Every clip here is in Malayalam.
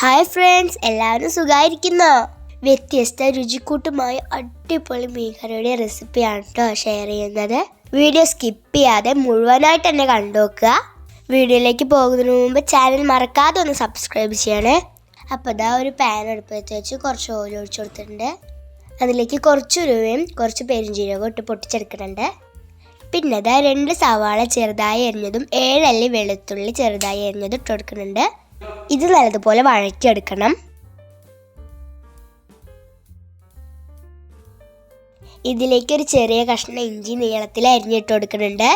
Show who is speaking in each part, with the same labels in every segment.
Speaker 1: ഹായ് ഫ്രണ്ട്സ് എല്ലാവരും സുഖമായിരിക്കുന്നോ വ്യത്യസ്ത രുചിക്കൂട്ടുമായ അടിപൊളി മീൻകറിയുടെ റെസിപ്പിയാണ് കേട്ടോ ഷെയർ ചെയ്യുന്നത്. വീഡിയോ സ്കിപ്പ് ചെയ്യാതെ മുഴുവനായിട്ട് തന്നെ കണ്ടുനോക്കുക വീഡിയോയിലേക്ക് പോകുന്നതിന് മുമ്പ് ചാനൽ മറക്കാതെ ഒന്ന് സബ്സ്ക്രൈബ് ചെയ്യണേ. അപ്പോൾ ഇതാ ഒരു പാൻ എടുപ്പത്ത് വെച്ച് കുറച്ച് ഓയിൽ ഒഴിച്ചു കൊടുത്തിട്ടുണ്ട്. അതിലേക്ക് കുറച്ച് ഉരുവയും കുറച്ച് പെരുംജീരകവും ഇട്ട് പൊട്ടിച്ചെടുക്കുന്നുണ്ട്. പിന്നെ ഇതാ രണ്ട് സവാള ചെറുതായി എരിഞ്ഞതും ഏഴല്ലി വെളുത്തുള്ളി ചെറുതായി എരിഞ്ഞതും ഇട്ട് കൊടുക്കുന്നുണ്ട്. ഇത് നല്ലതുപോലെ വഴറ്റിയെടുക്കണം. ഇതിലേക്ക് ഒരു ചെറിയ കഷ്ണം ഇഞ്ചി നീളത്തിൽ അരിഞ്ഞിട്ട് കൊടുക്കുന്നുണ്ട്.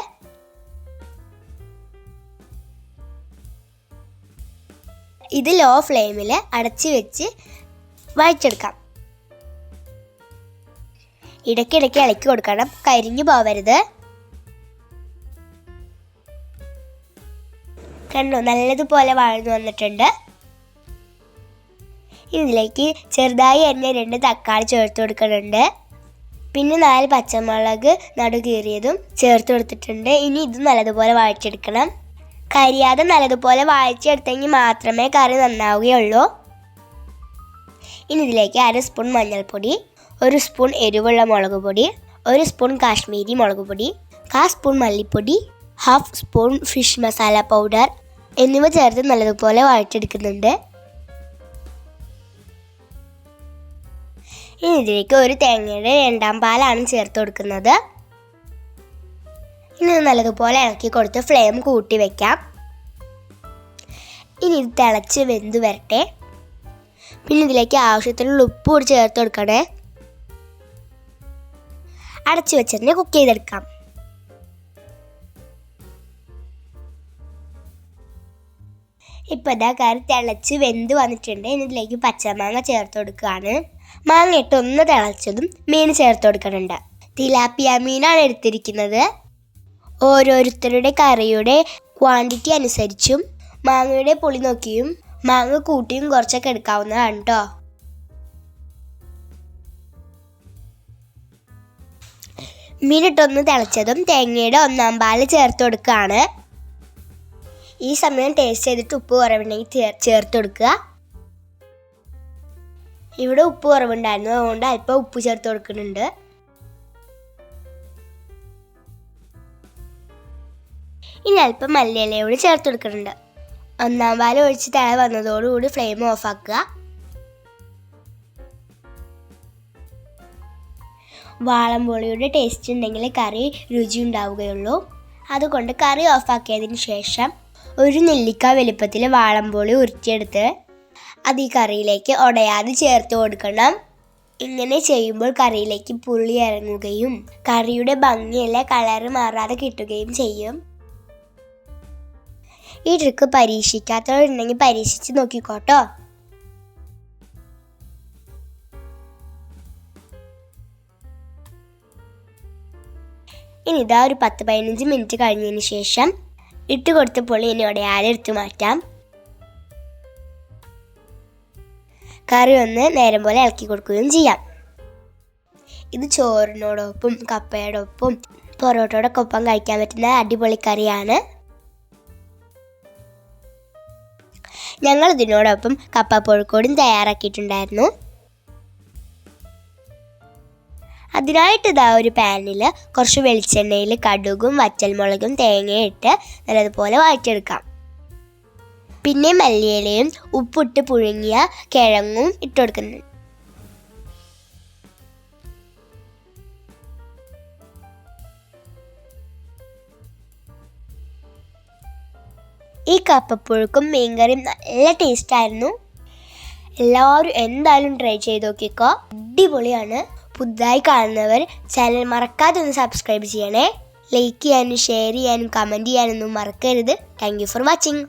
Speaker 1: ഇത് ലോ ഫ്ലെയിമിൽ അടച്ചു വെച്ച് വഴറ്റെടുക്കാം ഇടയ്ക്കിടയ്ക്ക് ഇളക്കി കൊടുക്കണം. കരിഞ്ഞു പോവരുത്. കണ്ടോ? നല്ലതുപോലെ വാഴ്ന്നു വന്നിട്ടുണ്ട്. ഇതിലേക്ക് ചെറുതായി അരിഞ്ഞ രണ്ട് തക്കാളി ചേർത്ത് കൊടുക്കുന്നുണ്ട്. പിന്നെ നാല് പച്ചമുളക് നടുകീറിയതും ചേർത്ത് കൊടുത്തിട്ടുണ്ട്. ഇനി ഇത് നല്ലതുപോലെ വഴറ്റിയെടുക്കണം. കരിയാതെ നല്ലതുപോലെ വഴറ്റിയെടുത്തെങ്കിൽ മാത്രമേ കറി നന്നാവുകയുള്ളൂ. ഇനി ഇതിലേക്ക് അര സ്പൂൺ മഞ്ഞൾപ്പൊടി ഒരു സ്പൂൺ എരിവുള്ള മുളക് പൊടി ഒരു സ്പൂൺ കാശ്മീരി മുളക് പൊടി കാ സ്പൂൺ മല്ലിപ്പൊടി half spoon fish masala powder എന്നിവ ചേർത്ത് നല്ലതുപോലെ വഴറ്റെടുക്കുന്നുണ്ട് ഇനി ഇതിലേക്ക് ഒരു തേങ്ങയുടെ രണ്ടാം പാലാണ് ചേർത്ത് കൊടുക്കുന്നത്. ഇനി നല്ലതുപോലെ ഇളക്കി കൊടുത്ത് ഫ്ലെയിം കൂട്ടി വെക്കാം. ഇനി ഇത് തിളച്ച് വെന്ത് വരട്ടെ. പിന്നെ ഇതിലേക്ക് ആവശ്യത്തിനുള്ള ഉപ്പ് കൂടി ചേർത്ത് കൊടുക്കണേ. അടച്ചു വെച്ചിട്ട് കുക്ക് ചെയ്തെടുക്കാം. ഇപ്പം ഇതാ കറി തിളച്ച് വെന്ത് വന്നിട്ടുണ്ട്. ഇനി ഇതിലേക്ക് പച്ചമാങ്ങ ചേർത്ത് കൊടുക്കുകയാണ്. മാങ്ങ ഇട്ട് ഒന്ന് തിളച്ചതും മീൻ ചേർത്ത് കൊടുക്കുന്നുണ്ട്. തിലാപ്പിയ മീനാണ് എടുത്തിരിക്കുന്നത്. ഓരോരുത്തരുടെ കറിയുടെ ക്വാണ്ടിറ്റി അനുസരിച്ചും മാങ്ങയുടെ പുളി നോക്കിയും മാങ്ങ കൂട്ടിയും കുറച്ചൊക്കെ എടുക്കാവുന്നതാണ് കേട്ടോ മീനിട്ടൊന്ന് തിളച്ചതും തേങ്ങയുടെ ഒന്നാം പാൽ ചേർത്ത് കൊടുക്കുകയാണ്. ഈ സമയം ടേസ്റ്റ് ചെയ്തിട്ട് ഉപ്പ് കുറവുണ്ടെങ്കിൽ ചേർ- ചേർത്ത് കൊടുക്കുക. ഇവിടെ ഉപ്പ് കുറവുണ്ടായിരുന്നു. അതുകൊണ്ട് അല്പം ഉപ്പ് ചേർത്ത് കൊടുക്കുന്നുണ്ട്. ഇനി അല്പം മല്ലിയിലയോട് ചേർത്ത് കൊടുക്കുന്നുണ്ട്. ഒന്നാം പാൽ ഒഴിച്ച് തഴ വന്നതോടുകൂടി ഫ്ലെയിം ഓഫാക്കുക വാളംപൊളിയുടെ ടേസ്റ്റ് ഉണ്ടെങ്കിൽ കറി രുചി ഉണ്ടാവുകയുള്ളൂ. അതുകൊണ്ട് കറി ഓഫാക്കിയതിന് ശേഷം ഒരു നെല്ലിക്ക വലുപ്പത്തിൽ വാളംപൊളി ഉരുട്ടിയെടുത്ത് അത് ഈ കറിയിലേക്ക് ഉടയാതെ ചേർത്ത് കൊടുക്കണം. ഇങ്ങനെ ചെയ്യുമ്പോൾ കറിയിലേക്ക് പുളി ഇറങ്ങുകയും കറിയുടെ ഭംഗിയല്ല കളറ് മാറാതെ കിട്ടുകയും ചെയ്യും. ഈ ട്രിക്ക് പരീക്ഷിക്കാത്തവരുണ്ടെങ്കിൽ പരീക്ഷിച്ച് നോക്കിക്കോട്ടോ. ഇനി ഇതാ ഒരു പത്ത് പതിനഞ്ച് മിനിറ്റ് കഴിഞ്ഞതിന് ശേഷം ഇട്ട് കൊടുത്ത പുളി ഇനി മാറ്റാം? കറി ഒന്ന് നേരം പോലെ ഇളക്കി കൊടുക്കുകയും ചെയ്യാം. ഇത് ചോറിനോടൊപ്പം കപ്പയോടൊപ്പം പൊറോട്ടയോടൊക്കെ ഒപ്പം കഴിക്കാൻ പറ്റുന്ന അടിപൊളി കറിയാണ്. ഞങ്ങൾ ഇതിനോടൊപ്പം കപ്പ പുഴുക്കോടും തയ്യാറാക്കിയിട്ടുണ്ടായിരുന്നു. അതിനായിട്ട് ഇതാ ഒരു പാനിൽ കുറച്ച് വെളിച്ചെണ്ണയിൽ കടുകും വറ്റൽമുളകും തേങ്ങയും ഇട്ട് നല്ലതുപോലെ വഴറ്റിയെടുക്കാം. പിന്നെ മല്ലിയിലയും ഉപ്പിട്ട് പുഴുങ്ങിയ കിഴങ്ങും ഇട്ട് കൊടുക്കുന്നുണ്ട്. ഈ കപ്പപ്പുഴുക്കും മീൻകറിയും നല്ല ടേസ്റ്റായിരുന്നു എല്ലാവരും എന്തായാലും ട്രൈ ചെയ്ത് നോക്കിക്കോ. അടിപൊളിയാണ്. പുതുതായി കാണുന്നവർ ചാനൽ മറക്കാതെ ഒന്ന് സബ്സ്ക്രൈബ് ചെയ്യണേ. ലൈക്ക് ചെയ്യാനും ഷെയർ ചെയ്യാനും കമന്റ് ചെയ്യാനൊന്നും മറക്കരുത്. Thank for watching